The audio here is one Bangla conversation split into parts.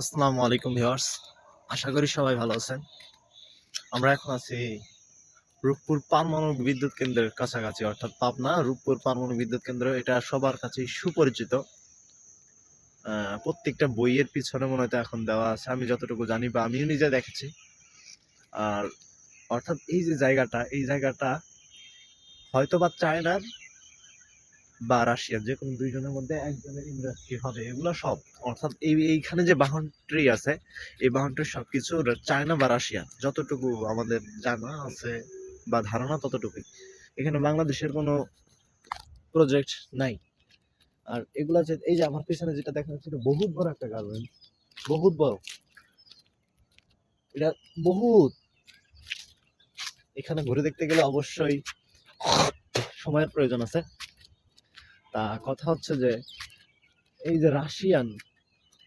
আসসালামু আলাইকুম ভিউয়ার্স। আশা করি সবাই ভালো আছেন। আমরা এখন আছি রূপপুর পারমাণবিক বিদ্যুৎ কেন্দ্রের কাছাকাছি, অর্থাৎ পাবনা রূপপুর পারমাণবিক বিদ্যুৎ কেন্দ্র। এটা সবার কাছেই সুপরিচিত। প্রত্যেকটা বইয়ের পিছনে মনে হয় এখন দেওয়া আছে। আমি যতটুকু জানি বা আমিও নিজে দেখেছি। আর, অর্থাৎ এই যে জায়গাটা, এই জায়গাটা হয়তো বা চায়নার বা রাশিয়ার যে কোনো দুইজনের মধ্যে একজনের ইন্ডাস্ট্রি হবে, এগুলো সব। অর্থাৎ এই, এইখানে যে বাহনটি আছে, এই বাহনটির সবকিছু রা- চায়না বা রাশিয়া, যতটুকু আমাদের জানা আছে বা ধারণা ততটুকুই। এখানে বাংলাদেশের কোনো প্রজেক্ট নাই। আর এগুলা যে, এই যে আমার পিছনে যেটা দেখা যাচ্ছে, এটা বহুত বড় একটা গার্মেন্টস বহুত বড়। এটা বহুত। এখানে ঘুরে দেখতে গেলে অবশ্যই সময়ের প্রয়োজন আছে। তা কথা হচ্ছে যে, এই যে রাশিয়ান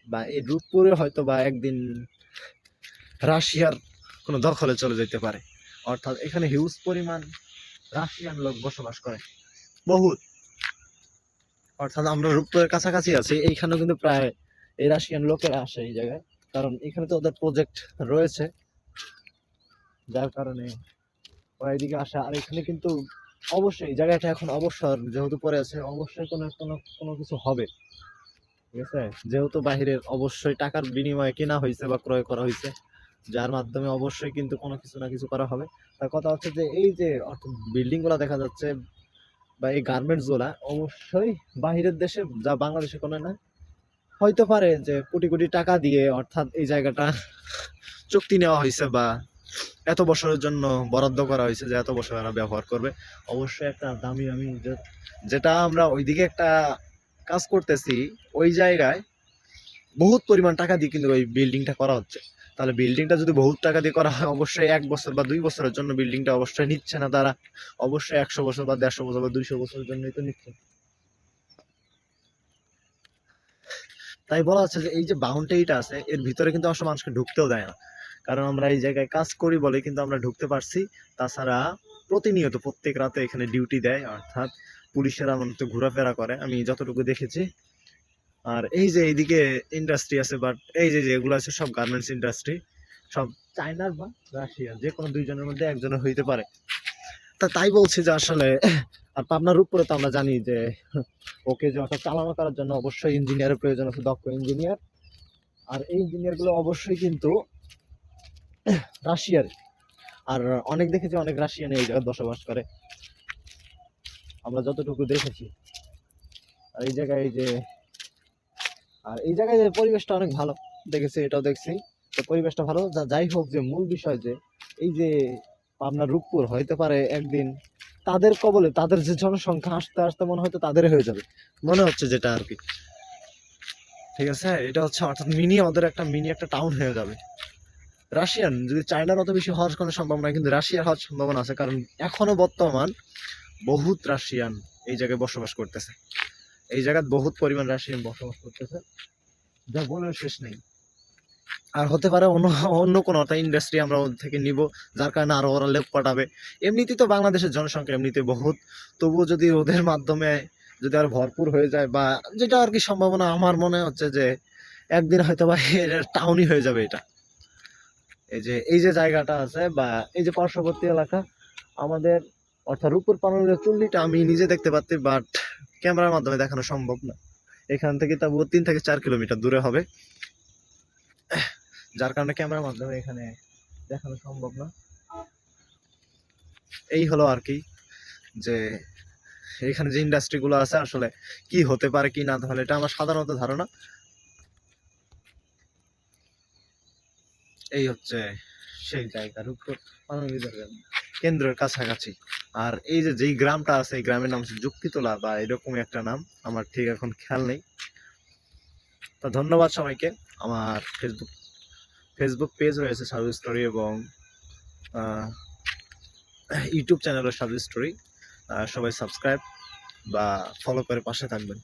বা এই রূপপুরে হয়তো বা একদিন রাশিয়ার কোনো দখলে চলে যেতে পারে। অর্থাৎ এখানে হিউজ পরিমাণ রাশিয়ান লোক বসবাস করে। বহুত। অর্থাৎ আমরা রূপপুরের কাছাকাছি আছি, এইখানেও কিন্তু প্রায় এই রাশিয়ান লোকেরা আসে এই জায়গায়। কারণ এখানে তো ওদের প্রজেক্ট রয়েছে। যার কারণে ওরা এদিকে আসে। আর এখানে কিন্তু অবশ্যই জায়গাটা এখন অবসর যেহেতু পরে আছে, অবশ্যই কোনো কোনো কোনো কিছু হবে। ঠিক আছে? যেহেতু বাহিরের অবশ্যই টাকার বিনিময়ে কেনা হয়েছে বা ক্রয় করা হয়েছে, যার মাধ্যমে অবশ্যই কিন্তু কোনো কিছু না কিছু করা হবে। তার কথা হচ্ছে যে, এই যে বিল্ডিংগুলা দেখা যাচ্ছে বা এই গার্মেন্টসগুলা অবশ্যই বাহিরের দেশে যা বাংলাদেশে কোনো না, হয়তো পারে যে কোটি কোটি টাকা দিয়ে অর্থাৎ এই জায়গাটা চুক্তি নেওয়া হয়েছে বা এত বছরের জন্য বরাদ্দ করা হয়েছে যে এত বছর এরা ব্যবহার করবে। অবশ্যই একটা দামি যে- যেটা আমরা ওইদিকে একটা কাজ করতেছি, ওই জায়গায় বহুত পরিমাণ টাকা দিয়ে কিন্তু ওই বিল্ডিংটা করা হচ্ছে। তাহলে বিল্ডিংটা যদি বহুত টাকা দিয়ে করা হয়, অবশ্যই এক বছর বা দুই বছরের জন্য বিল্ডিংটা অবশ্যই নিচ্ছে না তারা। অবশ্যই একশো বছর বা দেড়শো বছর বা দুইশো বছরের জন্যই তো নিচ্ছে। তাই বলা হচ্ছে যে এই যে বাউন্ডারিটা আছে, এর ভিতরে কিন্তু অবশ্য মানুষকে ঢুকতেও দেয় না। কারণ আমরা এই জায়গায় কাজ করি বলে কিন্তু আমরা ঢুকতে পারছি। তাছাড়া প্রতিনিয়ত প্রত্যেক রাতে এখানে ডিউটি দেয়, অর্থাৎ পুলিশেরা মূলত ঘোরাফেরা করে, আমি যতটুকু দেখেছি। আর এই যে এইদিকে ইন্ডাস্ট্রি আছে বাট এই যে যেগুলো আছে সব গার্মেন্টস ইন্ডাস্ট্রি সব চায়নার বা রাশিয়ার যে কোনো দুইজনের মধ্যে একজনের হইতে পারে। তা তাই বলছি যে আসলে, আর পাবনার উপরে তো আমরা জানি যে, ওকে যে ওটা চালানো করার জন্য অবশ্যই ইঞ্জিনিয়ারের প্রয়োজন আছে, দক্ষ ইঞ্জিনিয়ার আর এই ইঞ্জিনিয়ারগুলো অবশ্যই কিন্তু রাশিয়ার। আর অনেক দেখেছি, অনেক রাশিয়ান এই জায়গায় বসবাস করে। আমরা যতটুকু দেখেছি। আর এই জায়গায় এই যে, আর এই জায়গায় যে পরিবেশটা অনেক ভালো। দেখেছি, এটাও দেখছি। তো পরিবেশটা ভালো। যা- যাই হোক যে মূল বিষয় যে, এই যে পাবনার রূপপুর, হইতে পারে একদিন তাদের কবলে, তাদের যে জনসংখ্যা, আসতে আসতে মনে হয়তো তাদের হয়ে যাবে। মনে হচ্ছে যেটা আর কি। ঠিক আছে? এটা হচ্ছে অর্থাৎ মিনি, আমাদের একটা মিনি একটা টাউন হয়ে যাবে। রাশিয়ান যদি চায়নার অত বেশি হওয়ার কোনো সম্ভাবনা কিন্তু রাশিয়ার হওয়ার সম্ভাবনা আছে, কারণ এখনও বর্তমান বহুত রাশিয়ান এই জায়গায় বসবাস করতেছে। এই জায়গায় বহুত পরিমাণ রাশিয়ান বসবাস করতেছে, যা বলার শেষ নেই। আর হতে পারে অন্য অন্য কোনো একটা ইন্ডাস্ট্রি আমরা ওদের থেকে নিব, যার কারণে আরও ওরা লেপ পাঠাবে। এমনিতেই তো বাংলাদেশের জনসংখ্যা এমনিতে বহুত, তবুও যদি ওদের মাধ্যমে যদি আর ভরপুর হয়ে যায় বা যেটা আর কি সম্ভাবনা, আমার মনে হচ্ছে যে একদিন হয়তো বা টাউনই হয়ে যাবে এটা। এই যে এই যে জায়গাটা আছে বা এই যে পার্শ্ববর্তী এলাকা, আমাদের অর্থাৎ রূপপুর পানালের চুল্লিটা আমি নিজে দেখতে পাচ্ছি বাট ক্যামেরার মাধ্যমে দেখানো সম্ভব না। এখান থেকে তবুও তিন থেকে চার কিলোমিটার দূরে হবে। যার কারণে ক্যামেরার মাধ্যমে এখানে দেখানো সম্ভব না। এই হলো আর কি, যে এখানে যে ইন্ডাস্ট্রিগুলো আছে, আসলে কি হতে পারে কি না, তাহলে এটা আমার সাধারণত ধারণা। এই হচ্ছে সেই জায়গা রূপপুর মানবিক কেন্দ্রের কাছাকাছি। আর এই যে, যেই গ্রামটা আছে, এই গ্রামের নাম হচ্ছে যুক্তিতলা বা এরকমই একটা নাম, আমার ঠিক এখন খেয়াল নেই। তো ধন্যবাদ সবাইকে। আমার ফেসবুক ফেসবুক পেজ রয়েছে সার্ভিস স্টোরি এবং ইউটিউব চ্যানেলের সার্ভিস স্টোরি সবাই সাবস্ক্রাইব বা ফলো করে পাশে থাকবেন।